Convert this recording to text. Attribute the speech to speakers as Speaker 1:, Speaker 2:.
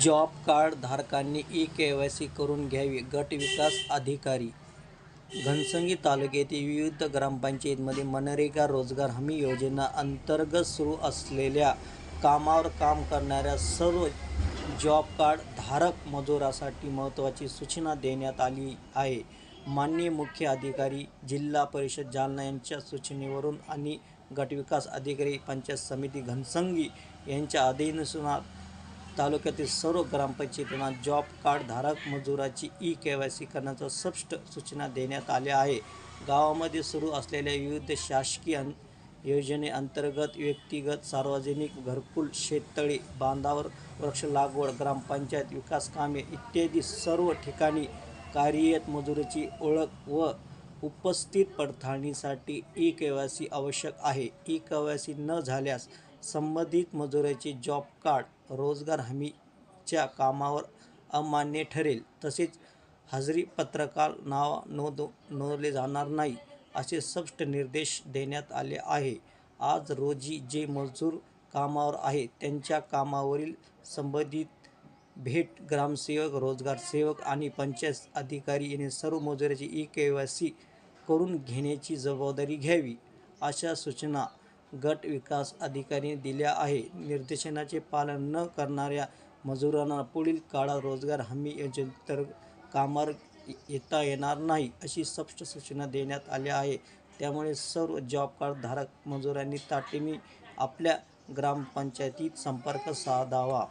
Speaker 1: Job card धारकांनी E K Y C करून घ्यावी. गट विकास अधिकारी. घनसंगी तालुक्यातील विविध ग्रामपंचायतीमध्ये मनरेगा रोजगार हमी योजना अंतर्गत सुरू असलेल्या कामावर काम करणाऱ्या सर्व जॉब कार्ड धारक मजुरासाठी महत्त्वाची सूचना देण्यात आली आहे. माननीय मुख्य अधिकारी जिल्हा परिषद जालना यांच्या सूचनेवरून आणि गटविकास अधिकारी पंचायत समिती घनसंगी यांच्या अधीनसुनात तालुक्यातील सर्व ग्रामपंचायतींना जॉब कार्ड धारक मजुराची ई के वाय सी करण्याच्या स्पष्ट सूचना देण्यात आल्या आहे. गावामध्ये सुरू असलेल्या विविध शासकीय अन योजनेअंतर्गत व्यक्तिगत सार्वजनिक घरकुल शेततळे बांधावर वृक्ष लागवड ग्रामपंचायत विकास कामे इत्यादी सर्व ठिकाणी कार्यरत मजुराची ओळख व उपस्थित पडताळणीसाठी ई के वाय सी आवश्यक आहे. ई के वाय सी न झाल्यास संबंधित मजुराचे जॉब कार्ड रोजगार हमीच्या कामावर अमान्य ठरेल तसेच हजरी पत्रकार नाव नोंद नोंदले जाणार नाही असे स्पष्ट निर्देश देण्यात आले आहे. आज रोजी जे मजूर कामावर आहे त्यांच्या कामावरील संबंधित भेट ग्रामसेवक रोजगार सेवक आणि पंचायत अधिकारी यांनी सर्व मजुराची ई के वाय सी करून घेण्याची जबाबदारी घ्यावी अशा सूचना गट विकास अधिकाऱ्यांनी दिल्या आहे. निर्देशनाचे पालन न करणाऱ्या मजुरांना पुढील काळात रोजगार हमी योजनेअंतर्गत कामावर येता येणार नाही अशी स्पष्ट सूचना देण्यात आल्या आहे. त्यामुळे सर्व जॉब कार्डधारक मजुरांनी ताटीने आपल्या ग्रामपंचायतीत संपर्क साधावा.